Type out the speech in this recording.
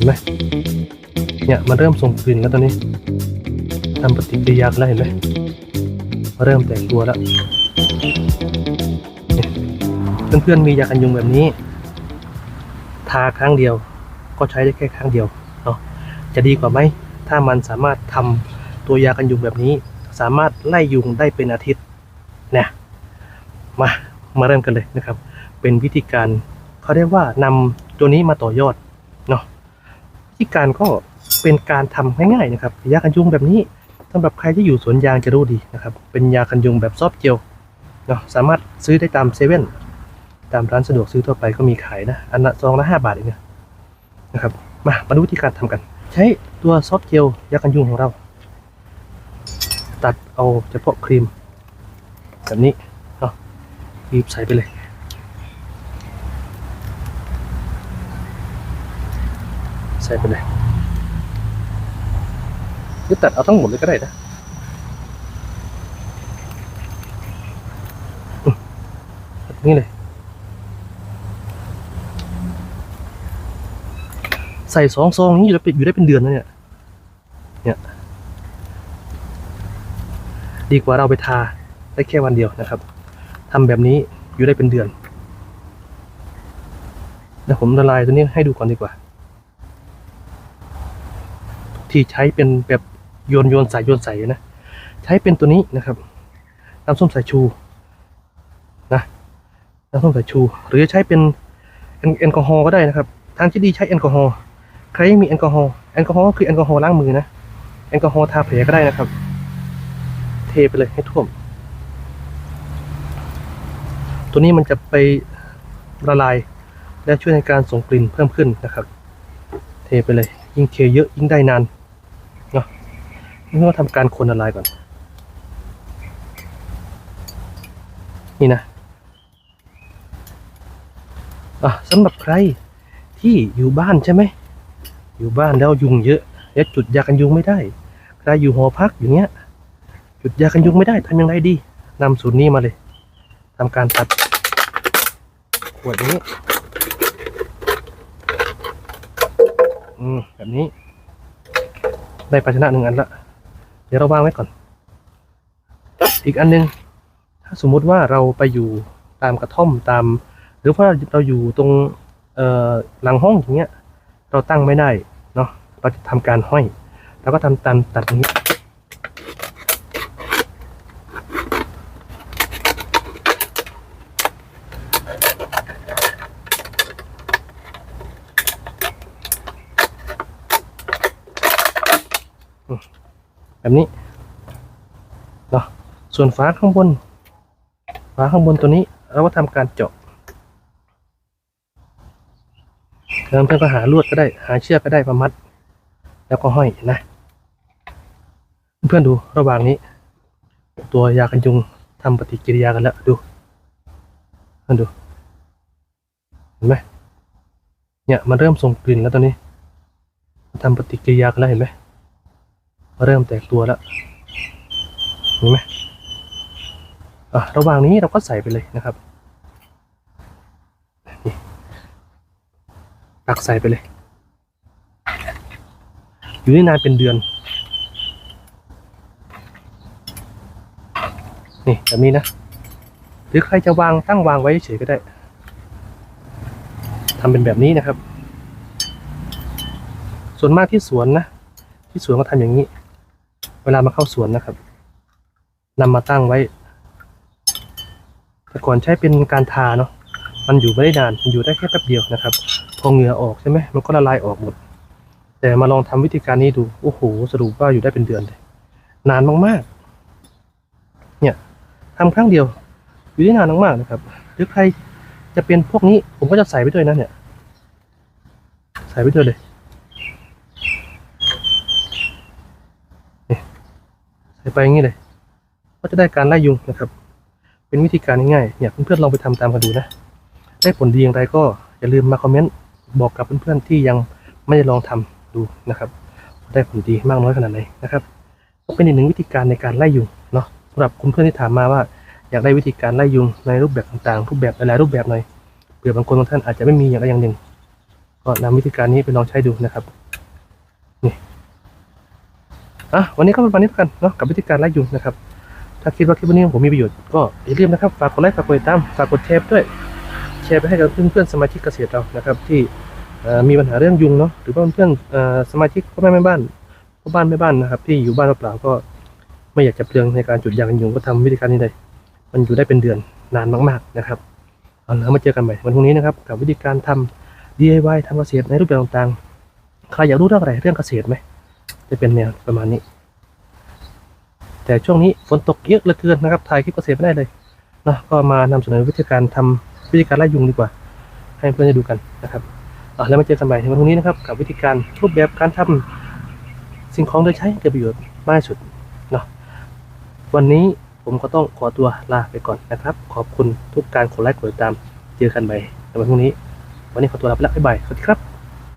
ห็นไหมเนี่ยมันเริ่มส่งกลิ่นแล้วตอนนี้ทำปฏิกิริยาแล้วเห็นไหมเริ่มแตกตัวแล้วเพื่อนๆมียากันยุงแบบนี้ ทาครั้งเดียว ก็ใช้ได้แค่ครั้งเดียวเนาะจะดีกว่าไหมถ้ามันสามารถทำตัวยากันยุงแบบนี้ สามารถไล่ยุงได้เป็นอาทิตย์เนี่ยมามาเริ่มกันเลยนะครับ เป็นวิธีการเขาเรียกว่านำตัวนี้มาต่อยอด ธีการก็เป็นการทำง่ายๆนะครับยากันยุงแบบนี้สำหรับใครที่อยู่สวนยางจะรู้ดีนะครับ เป็นยากันยุงแบบซอฟเจลเนาะสามารถซื้อได้ตามเซเว่นตามร้านสะดวกซื้อทั่วไปก็มีขายนะ อันละซองละห้าบาทเองนะนะครับ มามาดูวิธีการทำกัน ใช้ตัวซอฟเจลยากันยุงของเรา ตัดเอาเฉพาะครีม แบบนี้เนาะบีบใส่ไปเลย ส่ไปเลยหรือตัดเอาทั้งหมดเลยก็ได้นะแบบนี่เลย ใส่สองซองนี้อยู่ได้เป็นอยู่ได้เป็นเดือนนะเนี่ย เนี่ย ดีกว่าเราไปทาได้แค่วันเดียวนะครับ ทำแบบนี้อยู่ได้เป็นเดือนเดี๋ยวผมละลายตัวนี้ให้ดูก่อนดีกว่า ที่ใช้เป็นแบบโยนโยนใส่โยนใส่นะ ใช้เป็นตัวนี้นะครับ น้ำส้มสายชูนะน้ำส้มสายชู หรือใช้เป็นแอลกอฮอล์ก็ได้นะครับ ทางที่ดีใช้แอลกอฮอล์ใครมีแอลกอฮอล์แอลกอฮอล์ก็คือแอลกอฮอล์ล้างมือนะแอลกอฮอล์ทาแผลก็ได้นะครับ เทไปเลยให้ท่วม ตัวนี้มันจะไปละลายและช่วยในการส่งกลิ่นเพิ่มขึ้นนะครับ เทไปเลย ยิ่งเทเยอะยิ่งได้นาน นี่ว่าทำการคนละลายก่อน นี่นะอะสำหรับใครที่อยู่บ้านใช่ไหม อยู่บ้านแล้วยุงเยอะแล้วจุดยากันยุงไม่ได้ ใครอยู่หอพักอย่างเงี้ย จุดยากันยุงไม่ได้ทำยังไงดีนำสูตรนี้มาเลยทำการตัดขวดนี้ อืม แบบนี้ ได้ภาชนะหนึ่งอันละ เดี๋ยวเราวางไว้ก่อน อีกอันหนึง ถ้าสมมุติว่าเราไปอยู่ตามกระท่อมตาม หรือว่าเราอยู่ตรงหลังห้องอย่างเงี้ย เราตั้งไม่ได้เนาะเราจะทำการห้อยเราก็ทำตันตัดอย่างนี้ แบบนี้เนาะส่วนฝาข้างบนฝาข้างบนตัวนี้เราก็ทำการเจาะเพื่อนก็หาลวดก็ได้หาเชือกก็ได้มามัด แล้วก็ห้อยนะ เพื่อนดูระหว่างนี้ ตัวยากันยุงทำปฏิกิริยากันแล้วดูเพื่อนดูเห็นไหมเนี่ยมันเริ่มส่งกลิ่นแล้วตอนนี้ทำปฏิกิริยากันแล้วเห็นไหม เริ่มแตกตัวแล้วเห็นไหมอะระหว่างนี้เราก็ใส่ไปเลยนะครับนี่ตักใส่ไปเลย อยู่ได้นานเป็นเดือน นี่แบบนี้นะ หรือใครจะวางตั้งวางไว้เฉยก็ได้ทำเป็นแบบนี้นะครับ ส่วนมากที่สวนนะ ที่สวนก็ทำอย่างนี้ เวลามาเข้าสวนนะครับนำมาตั้งไว้ แต่ก่อนใช้เป็นการทาเนาะมันอยู่ไม่ได้นานมันอยู่ได้แค่แป๊บเดียวนะครับ พอเหงื่อออกใช่ไหมมันก็ละลายออกหมด แต่มาลองทำวิธีการนี้ดูโอ้โหสรุปว่าอยู่ได้เป็นเดือนเลย นานมากๆ เนี่ยทำครั้งเดียว อยู่ได้นานมากๆนะครับ หรือใครจะเป็นพวกนี้ผมก็จะใส่ไปด้วยนะเนี่ย ใส่ไปด้วยเลย ใส่ ไปอย่างนี้เลย ก็จะได้การไล่ยุงนะครับ เป็นวิธีการง่ายๆเนี่ยเพื่อนๆลองไปทำตามกันดูนะ ได้ผลดีอย่างไรก็อย่าลืมมาคอมเมนต์บอกกับเพื่อนๆที่ยังไม่ได้ลองทำดูนะครับ ได้ผลดีมากน้อยขนาดไหนนะครับก็เป็นอีกหนึ่งวิธีการในการไล่ยุงเนาะสำหรับคุณเพื่อนที่ถามมาว่าอยากได้วิธีการไล่ยุงในรูปแบบต่างๆรูปแบบหลายๆรูปแบบหน่อยเผื่อบางคนบางท่านอาจจะไม่มีอย่างใดอย่างหนึ่ง ก็ก็นำวิธีการนี้ไปลองใช้ดูนะครับ อะวันนี้ก็ประมาณนี้กันเนาะกับวิธีการไล่ยุงนะครับ ถ้าคิดว่าคลิปวันนี้ผมมีประโยชน์ก็อย่าลืมนะครับฝากกดไลค์ฝากกดติดตามฝากกดแชร์ด้วย แชร์ไปให้กับเพื่อนๆสมาชิกเกษตรเรานะครับ ที่มีปัญหาเรื่องยุงเนาะหรือว่าเพื่อนๆสมาชิกพ่อแม่แม่บ้านพ่อบ้านแม่บ้านนะครับ ที่อยู่บ้านเปล่าก็ไม่อยากจะเปลืองในการจุดยากันยุงก็ทำวิธีการนี้เลยมันอยู่ได้เป็นเดือนนานมากๆนะครับเอาแล้วมาเจอกันใหม่วันพรุ่งนี้นะครับกับวิธีการทำ DIY ทำเกษตรในรูปแบบต่างๆใครอยากรู้เรื่องอะไรเรื่องเกษตรไหม จะเป็นแนวประมาณนี้ แต่ช่วงนี้ฝนตกเยอะเหลือเกินนะครับถ่ายคลิปเกษตรไม่ได้เลยเนาะก็มานำเสนอวิธีการทำวิธีการไล่ยุงดีกว่า ให้เพื่อนได้ดูกันนะครับแล้วมาเจอกันใหม่ในวันพรุ่งนี้นะครับ กับวิธีการรูปแบบการทำสิ่งของโดยใช้เกิดประโยชน์มากที่สุดเนาะวันนี้ผมก็ต้องขอตัวลาไปก่อนนะครับ ขอบคุณทุกการกดไลค์กดติดตาม เจอกันใหม่ในวันพรุ่งนี้ วันนี้ขอตัวลาไปแล้วบ๊ายบายสวัสดีครับ